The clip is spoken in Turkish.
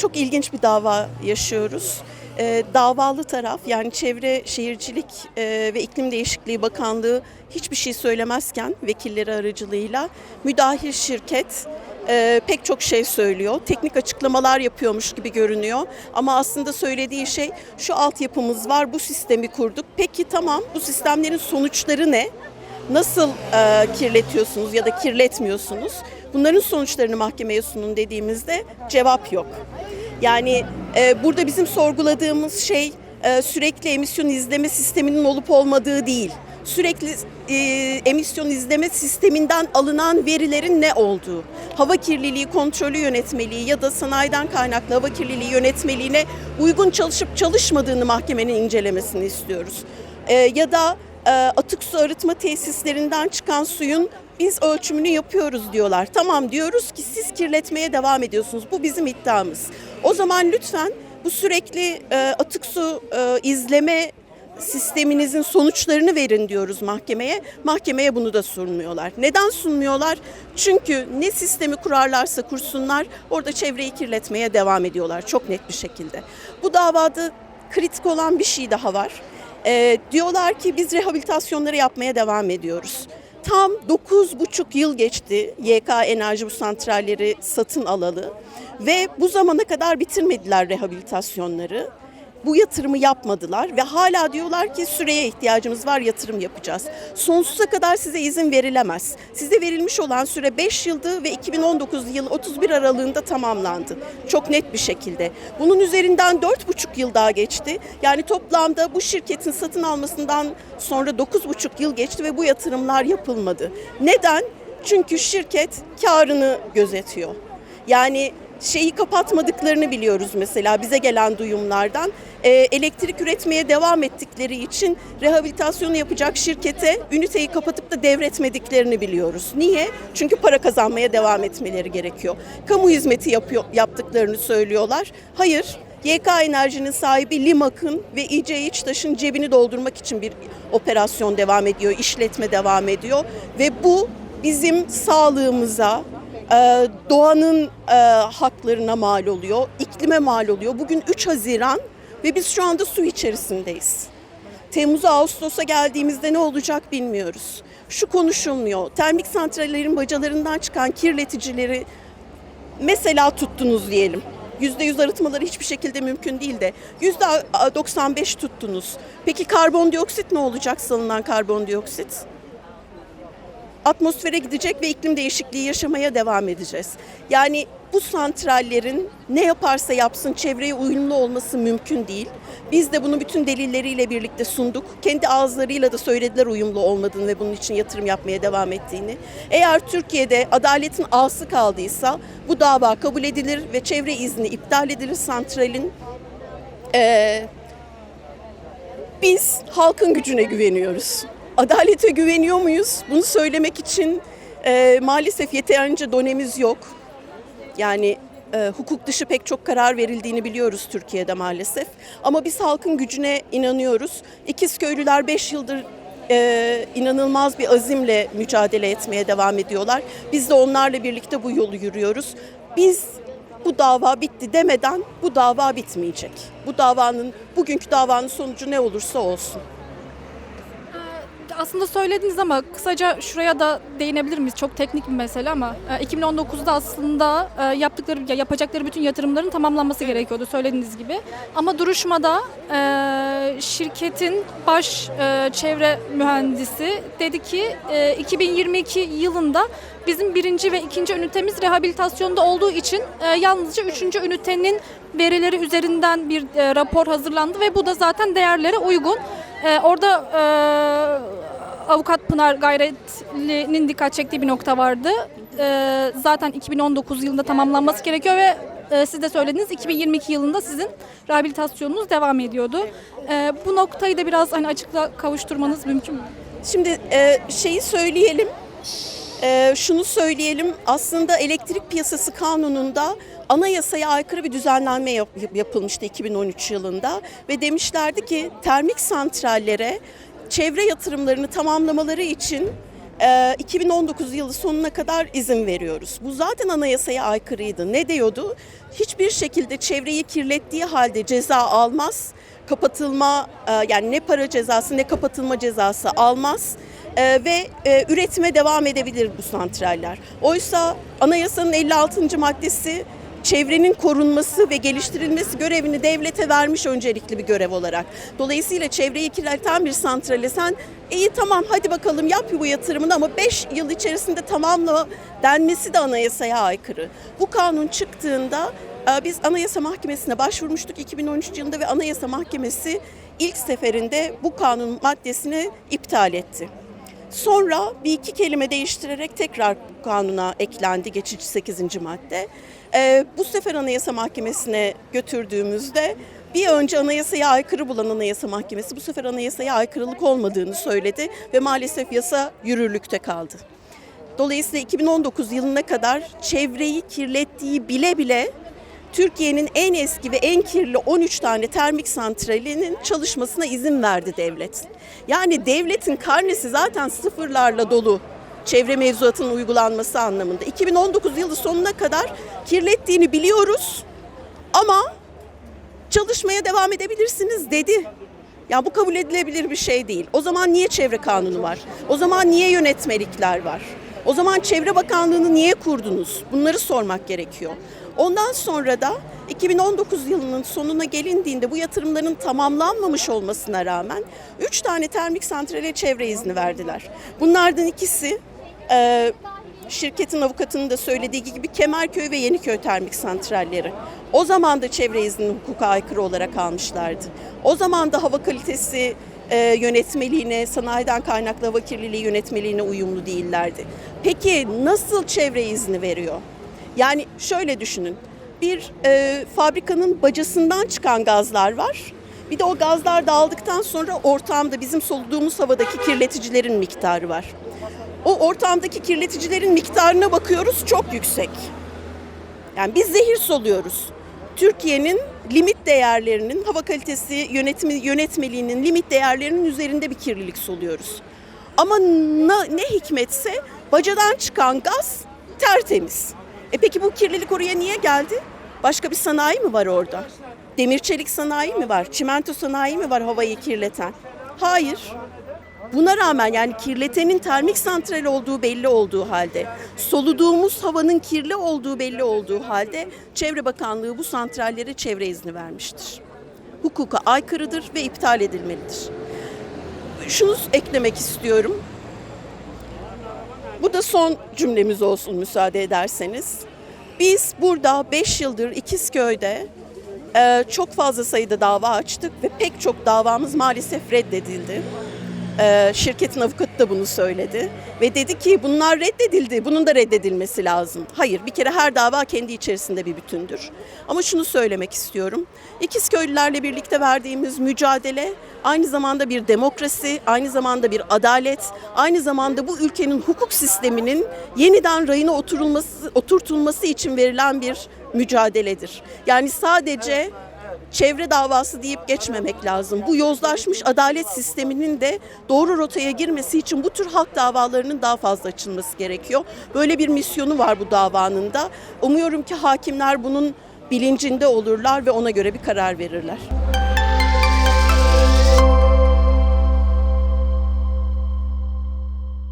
çok ilginç bir dava yaşıyoruz. Ee, davalı taraf yani Çevre Şehircilik e, ve İklim Değişikliği Bakanlığı hiçbir şey söylemezken vekilleri aracılığıyla müdahil şirket e, pek çok şey söylüyor. Teknik açıklamalar yapıyormuş gibi görünüyor. Ama aslında söylediği şey şu altyapımız var, bu sistemi kurduk. Peki tamam bu sistemlerin sonuçları ne? Nasıl e, kirletiyorsunuz ya da kirletmiyorsunuz? Bunların sonuçlarını mahkemeye sunun dediğimizde cevap yok. Yani e, burada bizim sorguladığımız şey e, sürekli emisyon izleme sisteminin olup olmadığı değil. Sürekli e, emisyon izleme sisteminden alınan verilerin ne olduğu. Hava kirliliği kontrolü yönetmeliği ya da sanayiden kaynaklı hava kirliliği yönetmeliğine uygun çalışıp çalışmadığını mahkemenin incelemesini istiyoruz. E, ya da e, atık su arıtma tesislerinden çıkan suyun biz ölçümünü yapıyoruz diyorlar. Tamam diyoruz ki siz kirletmeye devam ediyorsunuz. Bu bizim iddiamız. O zaman lütfen bu sürekli e, atık su e, izleme sisteminizin sonuçlarını verin diyoruz mahkemeye. Mahkemeye bunu da sunmuyorlar. Neden sunmuyorlar? Çünkü ne sistemi kurarlarsa kursunlar orada çevreyi kirletmeye devam ediyorlar çok net bir şekilde. Bu davada kritik olan bir şey daha var. Ee, diyorlar ki biz rehabilitasyonları yapmaya devam ediyoruz. Tam 9,5 yıl geçti YK Enerji bu santralleri satın alalı ve bu zamana kadar bitirmediler rehabilitasyonları bu yatırımı yapmadılar ve hala diyorlar ki süreye ihtiyacımız var yatırım yapacağız. Sonsuza kadar size izin verilemez. Size verilmiş olan süre 5 yıldı ve 2019 yıl 31 aralığında tamamlandı. Çok net bir şekilde. Bunun üzerinden 4,5 yıl daha geçti. Yani toplamda bu şirketin satın almasından sonra 9,5 yıl geçti ve bu yatırımlar yapılmadı. Neden? Çünkü şirket karını gözetiyor. Yani şeyi kapatmadıklarını biliyoruz mesela bize gelen duyumlardan. Ee, elektrik üretmeye devam ettikleri için rehabilitasyonu yapacak şirkete üniteyi kapatıp da devretmediklerini biliyoruz. Niye? Çünkü para kazanmaya devam etmeleri gerekiyor. Kamu hizmeti yapıyor, yaptıklarını söylüyorlar. Hayır, YK Enerji'nin sahibi Limak'ın ve İC İçtaş'ın cebini doldurmak için bir operasyon devam ediyor, işletme devam ediyor ve bu bizim sağlığımıza, e, doğanın e, haklarına mal oluyor, iklime mal oluyor. Bugün 3 Haziran ve biz şu anda su içerisindeyiz. Temmuz'a Ağustos'a geldiğimizde ne olacak bilmiyoruz. Şu konuşulmuyor. Termik santrallerin bacalarından çıkan kirleticileri mesela tuttunuz diyelim. %100 arıtmaları hiçbir şekilde mümkün değil de %95 tuttunuz. Peki karbondioksit ne olacak salınan karbondioksit? Atmosfere gidecek ve iklim değişikliği yaşamaya devam edeceğiz. Yani bu santrallerin ne yaparsa yapsın çevreye uyumlu olması mümkün değil. Biz de bunu bütün delilleriyle birlikte sunduk. Kendi ağızlarıyla da söylediler uyumlu olmadığını ve bunun için yatırım yapmaya devam ettiğini. Eğer Türkiye'de adaletin ağası kaldıysa bu dava kabul edilir ve çevre izni iptal edilir santralin. Ee, biz halkın gücüne güveniyoruz. Adalete güveniyor muyuz? Bunu söylemek için e, maalesef yeterince donemiz yok. Yani e, hukuk dışı pek çok karar verildiğini biliyoruz Türkiye'de maalesef. Ama biz halkın gücüne inanıyoruz. İkizköylüler 5 yıldır e, inanılmaz bir azimle mücadele etmeye devam ediyorlar. Biz de onlarla birlikte bu yolu yürüyoruz. Biz bu dava bitti demeden bu dava bitmeyecek. Bu davanın, bugünkü davanın sonucu ne olursa olsun. Aslında söylediniz ama kısaca şuraya da değinebilir miyiz? Çok teknik bir mesele ama e, 2019'da aslında e, yaptıkları ya yapacakları bütün yatırımların tamamlanması gerekiyordu söylediğiniz gibi. Ama duruşmada e, şirketin baş e, çevre mühendisi dedi ki e, 2022 yılında bizim birinci ve ikinci ünitemiz rehabilitasyonda olduğu için e, yalnızca üçüncü ünitenin verileri üzerinden bir e, rapor hazırlandı ve bu da zaten değerlere uygun. E, orada e, avukat Pınar Gayretli'nin dikkat çektiği bir nokta vardı. E, zaten 2019 yılında tamamlanması gerekiyor ve e, siz de söylediniz 2022 yılında sizin rehabilitasyonunuz devam ediyordu. E, bu noktayı da biraz hani açıkla kavuşturmanız mümkün mü? Şimdi e, şeyi söyleyelim, e, şunu söyleyelim. Aslında elektrik piyasası kanununda anayasaya aykırı bir düzenlenme yap- yapılmıştı 2013 yılında ve demişlerdi ki termik santrallere çevre yatırımlarını tamamlamaları için Ee, 2019 yılı sonuna kadar izin veriyoruz. Bu zaten anayasaya aykırıydı. Ne diyordu? Hiçbir şekilde çevreyi kirlettiği halde ceza almaz. Kapatılma e, yani ne para cezası ne kapatılma cezası almaz. Ee, ve e, üretime devam edebilir bu santraller. Oysa anayasanın 56. maddesi çevrenin korunması ve geliştirilmesi görevini devlete vermiş öncelikli bir görev olarak. Dolayısıyla çevreyi kirleten bir santrale sen iyi tamam hadi bakalım yap bu yatırımını ama 5 yıl içerisinde tamamla denmesi de anayasaya aykırı. Bu kanun çıktığında e, biz Anayasa Mahkemesi'ne başvurmuştuk 2013 yılında ve Anayasa Mahkemesi ilk seferinde bu kanun maddesini iptal etti. Sonra bir iki kelime değiştirerek tekrar kanuna eklendi geçici 8. madde. Ee, bu sefer Anayasa Mahkemesi'ne götürdüğümüzde bir önce anayasaya aykırı bulan Anayasa Mahkemesi bu sefer anayasaya aykırılık olmadığını söyledi ve maalesef yasa yürürlükte kaldı. Dolayısıyla 2019 yılına kadar çevreyi kirlettiği bile bile Türkiye'nin en eski ve en kirli 13 tane termik santralinin çalışmasına izin verdi devlet. Yani devletin karnesi zaten sıfırlarla dolu çevre mevzuatının uygulanması anlamında. 2019 yılı sonuna kadar kirlettiğini biliyoruz ama çalışmaya devam edebilirsiniz dedi. Ya bu kabul edilebilir bir şey değil. O zaman niye çevre kanunu var? O zaman niye yönetmelikler var? O zaman Çevre Bakanlığı'nı niye kurdunuz? Bunları sormak gerekiyor. Ondan sonra da 2019 yılının sonuna gelindiğinde bu yatırımların tamamlanmamış olmasına rağmen 3 tane termik santrale çevre izni verdiler. Bunlardan ikisi e, şirketin avukatının da söylediği gibi Kemerköy ve Yeniköy termik santralleri. O zaman da çevre iznini hukuka aykırı olarak almışlardı. O zaman da hava kalitesi e, yönetmeliğine, sanayiden kaynaklı hava kirliliği yönetmeliğine uyumlu değillerdi. Peki nasıl çevre izni veriyor? Yani şöyle düşünün. Bir e, fabrikanın bacasından çıkan gazlar var. Bir de o gazlar dağıldıktan sonra ortamda bizim soluduğumuz havadaki kirleticilerin miktarı var. O ortamdaki kirleticilerin miktarına bakıyoruz çok yüksek. Yani biz zehir soluyoruz. Türkiye'nin limit değerlerinin, hava kalitesi yönetimi, yönetmeliğinin limit değerlerinin üzerinde bir kirlilik soluyoruz. Ama na- ne hikmetse bacadan çıkan gaz tertemiz. E peki bu kirlilik oraya niye geldi? Başka bir sanayi mi var orada? Demir çelik sanayi mi var? Çimento sanayi mi var havayı kirleten? Hayır. Buna rağmen yani kirletenin termik santral olduğu belli olduğu halde, soluduğumuz havanın kirli olduğu belli olduğu halde Çevre Bakanlığı bu santrallere çevre izni vermiştir. Hukuka aykırıdır ve iptal edilmelidir. Şunu eklemek istiyorum. Bu da son cümlemiz olsun müsaade ederseniz. Biz burada 5 yıldır İkizköy'de e, çok fazla sayıda dava açtık ve pek çok davamız maalesef reddedildi. E, şirketin avukatı da bunu söyledi ve dedi ki bunlar reddedildi, bunun da reddedilmesi lazım. Hayır, bir kere her dava kendi içerisinde bir bütündür. Ama şunu söylemek istiyorum. İkizköylülerle birlikte verdiğimiz mücadele aynı zamanda bir demokrasi, aynı zamanda bir adalet, aynı zamanda bu ülkenin hukuk sisteminin yeniden rayına oturulması, oturtulması için verilen bir mücadeledir. Yani sadece çevre davası deyip geçmemek lazım. Bu yozlaşmış adalet sisteminin de doğru rotaya girmesi için bu tür halk davalarının daha fazla açılması gerekiyor. Böyle bir misyonu var bu davanın da. Umuyorum ki hakimler bunun bilincinde olurlar ve ona göre bir karar verirler.